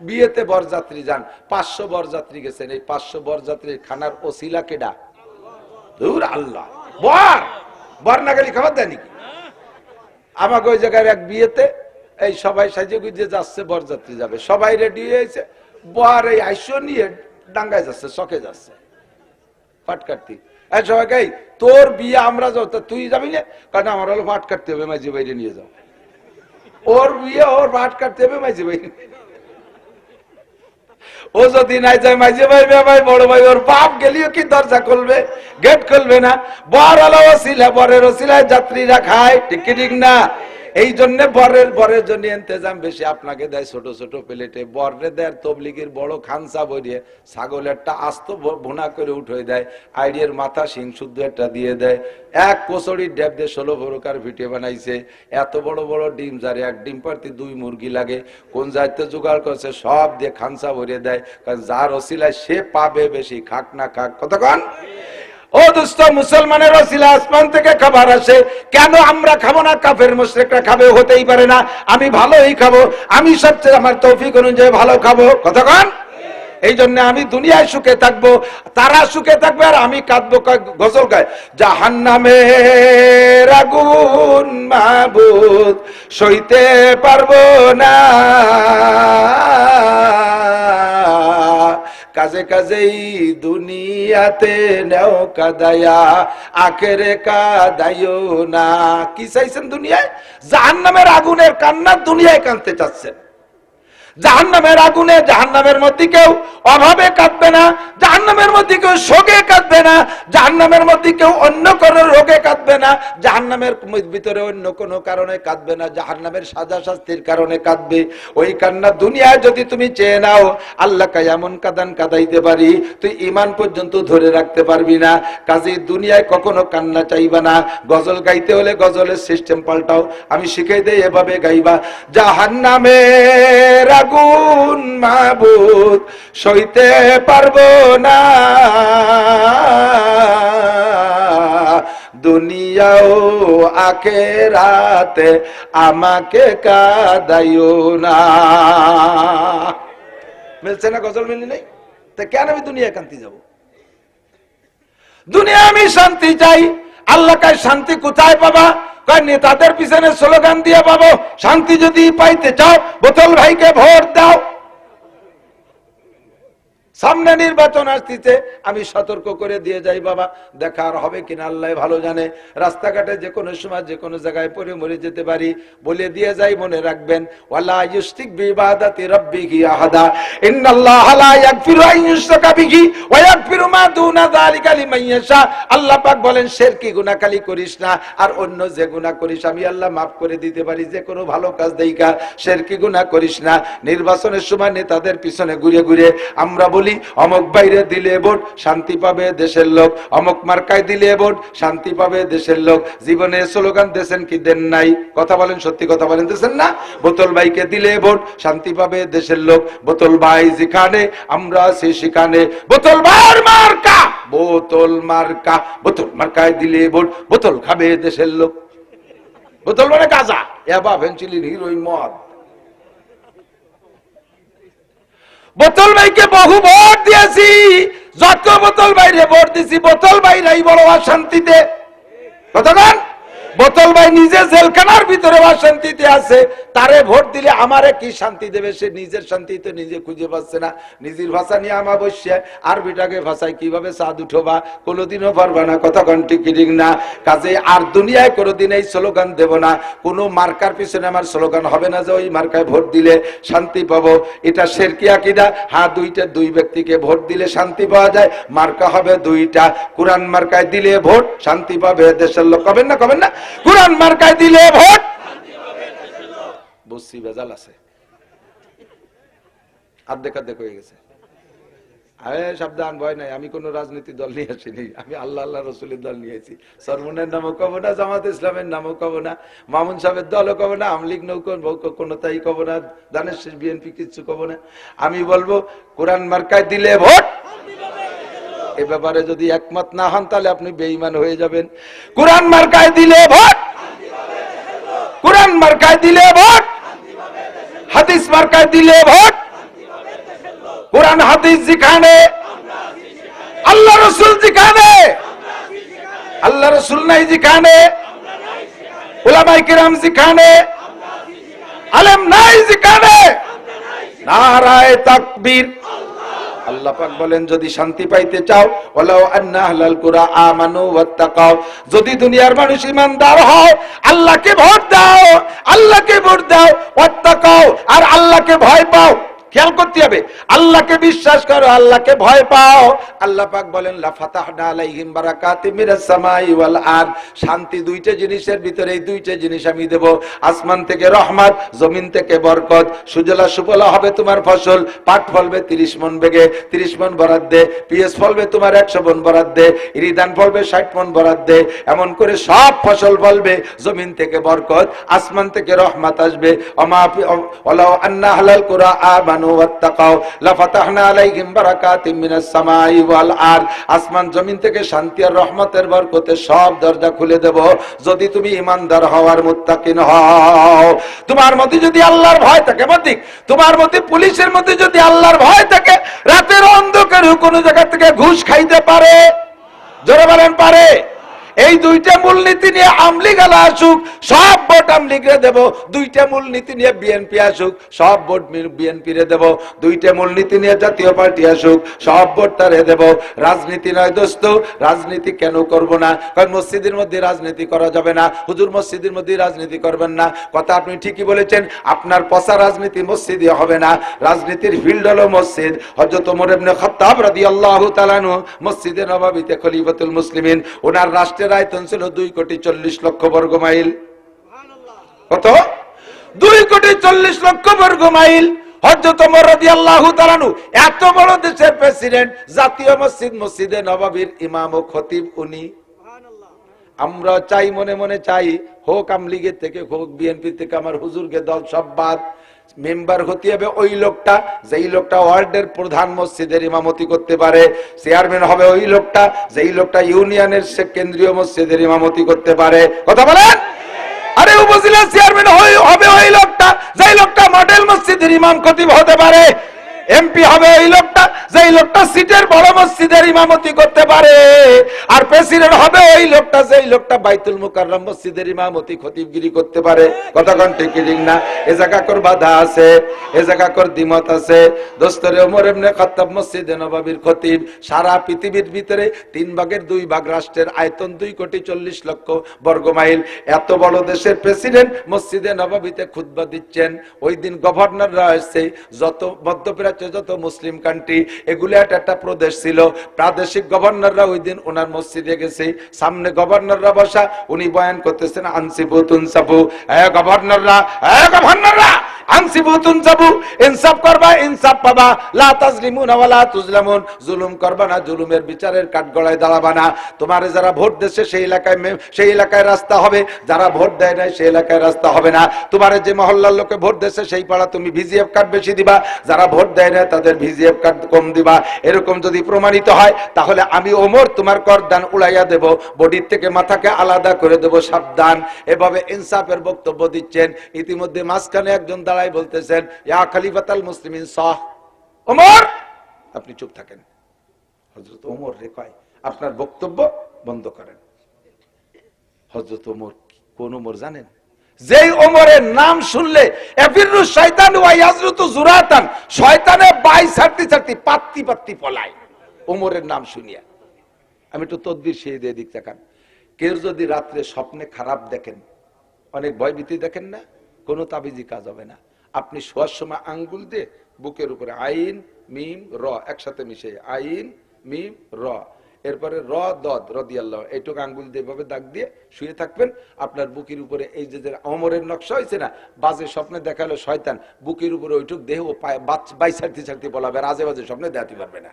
বিয়েতে বরযাত্রী যান, পাঁচশো বরযাত্রী গেছেন, এই পাঁচশো বরযাত্রীর খানার ওসিলা কেডা? দূর আল্লাহ। বর! বর না গেলে খাবার দেয় নাকি? আমাকে ওই জায়গায় এক বিয়েতে এই সবাই সাজিয়ে গুজিয়ে যাচ্ছে, বরযাত্রী যাবে। সবাই রেডি হয়েছে বর এই আইসো নিয়ে ডাঙ্গায় যাচ্ছে চকে যাচ্ছে। পাট কাটতি এই সবাই তোর বিয়ে আমরা যাও তা তুই যাবি না? কারণ আমার হলো পাট কাটতে হবে, মাঝি বাইরে নিয়ে যাও। ওর বিয়ে, ওর পাট কাটতে হবে, মাঝি বাইরে ও যদি নাই যায় মাঝে ভাই ভাই বড় ভাই, ওর বাপ গেলিও কি দরজা খুলবে? গেট খুলবে না। বর আলো ওসিলা, বরের ওসিলায় যাত্রীরা খায়। ঠিক ঠিক না? এই জন্য বরের বরের জন্য ইন্তজাম বেশি। আপনাকে দেয় ছোট ছোট প্লেটে। বরে দেয় তবলিগের বড় খানসা বরিয়ে ছাগলেরটা আস্ত ভুনা করে উঠে দেয়। আইডিয়ার মাথা সিং শুদ্ধ একটা দিয়ে দেয়। এক কোচড়ির ড্যাব দিয়ে ষোলো বড়কার ভিটে বানাইছে। এত বড় বড় ডিম, যারে এক ডিম পারতি দুই মুরগি লাগে। কোন যাইতে জোগাড় করছে, সব দিয়ে খানসা ভরিয়ে দেয়। কারণ যার ওসিলায় সে পাবে বেশি। খাক না খাক। কতক্ষণ ও দুস্থ মুসলমানের ওসিলা আসমান থেকে খাবার আসে, কেন আমরা খাব না? কাফের মুশরিকরা খাবে, হতেই পারে না। আমি ভালোই খাব, আমি সবচেয়ে আমার তৌফিক অনুযায়ী ভালো খাব। কতক্ষণ এই জন্য আমি দুনিয়ায় সুখে থাকব, তারা সুখে থাকবে আর আমি কাঁদবো গজল গায়। জাহান নামে আগুন মাহবুদ সইতে পারব না। কাজে কাজেই দুনিয়াতে নেও কাদায়া, আখেরে কাদাইও না। কি চাইছেন দুনিয়ায়? জাহান নামের আগুনের কান্না দুনিয়ায় কানতে চাচ্ছেন। জাহান্নামের আগুনে, জাহান্নামের মধ্যে কেউ অভাবে কাঁদবে না, জাহান্নামের মধ্যে কেউ শোকে কাঁদবে না, জাহান্নামের মধ্যে কেউ অন্য কোনো রোগে কাঁদবে না, জাহান্নামের ভিতরে অন্য কোনো কারণে কাঁদবে না, জাহান্নামের সাজা শাস্তির কারণে কাঁদবে। ওই কান্না দুনিয়ায় যদি তুমি চেয়ে নাও, আল্লাহকে এমন কাদান কাদাইতে পারি, তুই ইমান পর্যন্ত ধরে রাখতে পারবি না। কাজে দুনিয়ায় কখনো কান্না চাইবা না। গজল গাইতে হলে গজলের সিস্টেম পাল্টাও। আমি শিখাই দেই, এভাবে গাইবা। জাহান্নামের আগুন মাহবুদ সইতে পারব না। দুনিয়াও আখেরাতে আমাকে কাদাইও না। মিলছে না গজল মিলি নেই? তা কেন আমি দুনিয়া কান্তি যাব? দুনিয়া আমি শান্তি চাই, আল্লাহ কায় শান্তি কোথায় পাবা? নেতাদের পিছনে স্লোগান দিয়ে পাবো শান্তি যদি পাইতে চাও বোতল ভাইকে ভোট দাও। সামনে নির্বাচন আসতেছে, আমি সতর্ক করে দিয়ে যাই বাবা। দেখা আর হবে কিনা, আল্লাহ ভালো জানে। রাস্তাঘাটে যে কোনো সময়, যে কোনো জায়গায় পরে মরে যেতে পারি। বলে দিয়ে যাই, মনে রাখবেন, ওয়ালা আল্লাহ পাক বলেন শিরকি গুনাহ খালি করিস না, আর অন্য যে গুনাহ করিস, আমি আল্লাহ মাফ করে দিতে পারি, যে কোনো ভালো কাজ দেইকা। শিরকি গুনাহ করিস না। নির্বাচনের সময় নেতাদের পিছনে ঘুরে ঘুরে আমরা বলি অমক বাইরে দিলে ভোট, শান্তি পাবে দেশের লোক। অমক মার্কায় দিলে ভোট, শান্তি পাবে দেশের লোক। জীবনে স্লোগান দেশেন কি দেন নাই? কথা বলেন, সত্যি কথা বলেন দেশেন না? বোতল ভাইকে দিলে ভোট, শান্তি পাবে দেশের লোক। বোতল ভাই যেখানে, আমরা আছি সেখানে। বোতল ভাইয়ের মার্কা, বোতল মার্কা, বোতল মার্কায় দিলে ভোট, বোতল খাবে দেশের লোক। বোতল মানে গাজা। এবা ভেঞ্চিলিন হিরোইন মদ। বোতল ভাইকে বহু ভোট দিয়েছি। যত বোতল বাইরে ভোট দিছি, বোতল বাইরাই বড় শান্তিতে। কতক্ষণ বোতল ভাই নিজে জেলখানার ভিতরে শান্তিতে আছে, তারে ভোট দিলে আমারে কি শান্তি দেবে? সে নিজের শান্তি তো নিজে খুঁজে পাচ্ছে না। নিজের ভাষা নিয়ে আমা বসছে আরবিটাকে ভাষায় কীভাবে সাদ উঠোবা, কোনোদিনও পারবা না কতক্ষণ টিকিটিং না। কাজে আর দুনিয়ায় কোনোদিন এই স্লোগান দেব না। কোনো মার্কার পিছনে আমার স্লোগান হবে না যে ওই মার্কায় ভোট দিলে শান্তি পাবো। এটা শেরকি আকিদা। হ্যাঁ দুইটা, দুই ব্যক্তিকে ভোট দিলে শান্তি পাওয়া যায়। মার্কা হবে দুইটা। কোরআন মার্কায় দিলে ভোট শান্তি পাবে। দেশের লোক কবেন না কবেন না? কোরআন মার্কায় দিলে ভোট? বুঝছি, ভেজাল আছে। আর্ধেক আর্ধেক হয়ে গেছে। সাবধান, ভয় নাই, আমি কোন রাজনীতি দল নিয়ে আসিনি। আমি আল্লাহ আল্লাহ রসুলের দল নিয়েছি সরমনের নামও কব না, জামাত ইসলামের নামও কব না, মামুন সাহেবের দলও কব না, আমলিগ নৌকো কোনো তাই কব না দানের বিএনপি কিচ্ছু কব না। আমি বলব, কোরআন মার্কায় দিলে ভোট? এ ব্যাপারে যদি একমত না হন, তাহলে আপনি বেঈমান হয়ে যাবেন। কোরআন মার্কায় দিলে ভোট? কোরআন মার্কায় দিলে ভোট, হাদিস মার্কায় দিলে ভোট হাদিস যেখানে, আল্লাহ রসুল যেখানে, আল্লাহ রসুল নাই যেখানে, ওলামাই কিরাম যেখানে, আলেম নাই যেখানে, নারায় তাকবীর আল্লাহ পাক বলেন, যদি শান্তি পাইতে চাও যদি দুনিয়ার মানুষ ইমানদার হও আল্লাহকে ভোট দাও, আল্লাহকে ভোট দাও আর আল্লাহকে ভয় পাও খেয়াল করতে হবে। আল্লাহকে বিশ্বাস করো, আল্লাহকে ভয় পাও। আল্লাহ পাক বলেন, লা ফাতাহনা আলাইহিম বারাকাতিম মিনাস সামাই ওয়াল আরদ। শান্তি দুইটা জিনিসের ভিতরে, এই দুইটা জিনিস আমি দেব। আসমান থেকে রহমত, জমিন থেকে বরকত। সুজলা সুফলা হবে তোমার ফসল, পাট ফলবে 30 মন বেগে 30 মন বরাদ্দ পিএস ফলবে তোমার 100 মন বরাদ্দ ইরিদান ফলবে 60 মন বরাদ্দ এমন করে সব ফসল ফলবে, জমিন থেকে বরকত, আসমান থেকে রহমত আসবে। অমা ওয়ালাউ আন্না হালাল কুরা আসমান জমিন থেকে শান্তি আর রহমতের বরকতে সব দরজা খুলে দেব। যদি তুমি ইমানদার হওয়ার মুত্তাকিন হও। তোমার মধ্যে যদি আল্লাহর ভয় থাকে, মতিক, তোমার মধ্যে পুলিশের মধ্যে যদি আল্লাহর ভয় থাকে, রাতের অন্ধকারে কোনো জায়গা থেকে ঘুষ খাইতে পারে? জোরে বলেন, পারে? এই দুইটা মূলনীতি নিয়ে আমলিগ আলা আসুক, সব ভোট আমলিগরে দেব। দুইটা মূলনীতি নিয়ে বিএনপি আসুক, সব ভোট বিএনপি রে দেব। দুইটা মূলনীতি নিয়ে জাতীয় পার্টি আসুক, সব ভোট তারে দেব। রাজনীতি নয় দোস্ত, রাজনীতি কেন করব না? কারণ মসজিদের মধ্যে রাজনীতি করা যাবে না। হুজুর মসজিদের মধ্যে রাজনীতি করবেন না। কথা আপনি ঠিকই বলেছেন, আপনার পচা রাজনীতি মসজিদে হবে না। রাজনীতির ফিল্ড হলো মসজিদ। হযরত ওমর ইবনে খাত্তাব রাদিয়াল্লাহু তাআলা মসজিদে নববীতে খলিফাতুল মুসলিমিন, ওনার রাষ্ট্রের আয়তন ছিল দুই কোটি চল্লিশ লক্ষ বর্গ মাইল। কত? দুই কোটি চল্লিশ লক্ষ বর্গ মাইল। আমরা চাই, মনে মনে চাই, হোক আমলিগের থেকে, হোক বিএনপি থেকে, আমার হুজুরকে দল সব বাদ। মেম্বার হতে হবে ওই লোকটা, যেই লোকটা ওয়ার্ডের প্রধান মসজিদের ইমামতি করতে পারে। চেয়ারম্যান হবে ওই লোকটা, যেই লোকটা ইউনিয়নের সে কেন্দ্রীয় মসজিদের ইমামতি করতে পারে। কথা বলেন? আরে উপজেলা চেয়ারম্যান হবে ওই লোকটা, যেই লোকটা মডেল মসজিদের ইমাম খতিব হতে পারে। এমপি হবে ওই লোকটা, যেই লোকটা সিটের বড় মসজিদের ইমামতি করতে পারে। আর প্রেসিডেন্ট হবে ওই লোকটা, যেই লোকটা বাইতুল মুকাররম মসজিদের ইমামতি খতিবগিরি করতে পারে। কোন ঠিক না? এ জায়গা কর বাধা আছে, এ জায়গা কর দ্বিমত আছে। দোস্তরে ওমর এমনি খাত্তাব মসজিদে নবাবির খতিব, সারা পৃথিবীর ভিতরে তিন ভাগের দুই ভাগ রাষ্ট্রের আয়তন দুই কোটি চল্লিশ লক্ষ বর্গ মাইল। এত বড় দেশের প্রেসিডেন্ট মসজিদে নবাবিতে খুতবা দিচ্ছেন। ওই দিন গভর্নররা আসছে যত মধ্যপ্রাচ্য যত মুসলিম কান্ট্রি এগুলো একটা একটা প্রদেশ ছিল। প্রাদেশিক গভর্নররা ওই দিন ওনার মসজিদে গেছে। সামনে গভর্নররা বসা, উনি বয়ান করতেছেন আনসিবু তুনসাপু হ্যাঁ গভর্নররা হ্যাঁ গভর্নররা আনসিবু তুনসাবু ইনসাফ করবা, ইনসাফ পাবা। লা তাজলিমুন জুলুম করবা না, জুলুমের বিচারের দাঁড়াবা না। যারা ভোট দেশে সেই এলাকায় সেই এলাকায় রাস্তা হবে। যারা ভোট দেয় নাই, সেই এলাকায় রাস্তা হবে না। যে মহল্লার লোকে ভোট দেশে সেই পাড়া তুমি ভিজিএফ কার্ড বেশি দিবা। যারা ভোট দেয় না তাদের ভিজিএফ কার্ড কম দিবা। এরকম যদি প্রমাণিত হয়, তাহলে আমি ওমর তোমার করদান উড়াইয়া দেব। বডির থেকে মাথাকে আলাদা করে দেব সাবধান। এভাবে ইনসাফের বক্তব্য দিচ্ছেন। ইতিমধ্যে মাঝখানে একজন দাঁড়াই বলতেছেন ইয়া খালিফাতাল মুসলিমিন সাহ। ওমর! আপনি চুপ থাকেন। হজরত ওমর রে কয় আপনার বক্তব্য বন্ধ করেন। হজরত ওমর কোন ওমর জানেন? যেই ওমরের নাম শুনলে এফিরু শয়তান জুরাতান। শয়তানে বাই ছাড়তে ছাড়তে পাত্তি পাত্তি পলায় ওমরের নাম শুনিয়া। আমি একটু তদ্বির সেই দিয়ে দিক দেখান কেউ যদি রাত্রে স্বপ্নে খারাপ দেখেন অনেক ভয়ভীতি দেখেন না? কোনো তাবিজি কাজ হবে না। আপনি শোয়ার সময় আঙ্গুল দিয়ে বুকের উপরে আইন, মিম, র একসাথে মিশে, আইন, মিম, র। এরপরে র, দদ, রদিয়াল্লাহ। এইটুকু আঙ্গুল দিয়ে এভাবে দাগ দিয়ে শুয়ে থাকবেন। আপনার বুকের উপরে এই যে অমরের নকশা হয়েছে না, বাজে স্বপ্নে দেখাল শয়তান, বুকের উপরে ওইটুক দেহ পায়ে, বাচ- বাই ছাড়তে ছাড়তে বলাবে আর আজে বাজে স্বপ্নে দেখাতে পারবে না।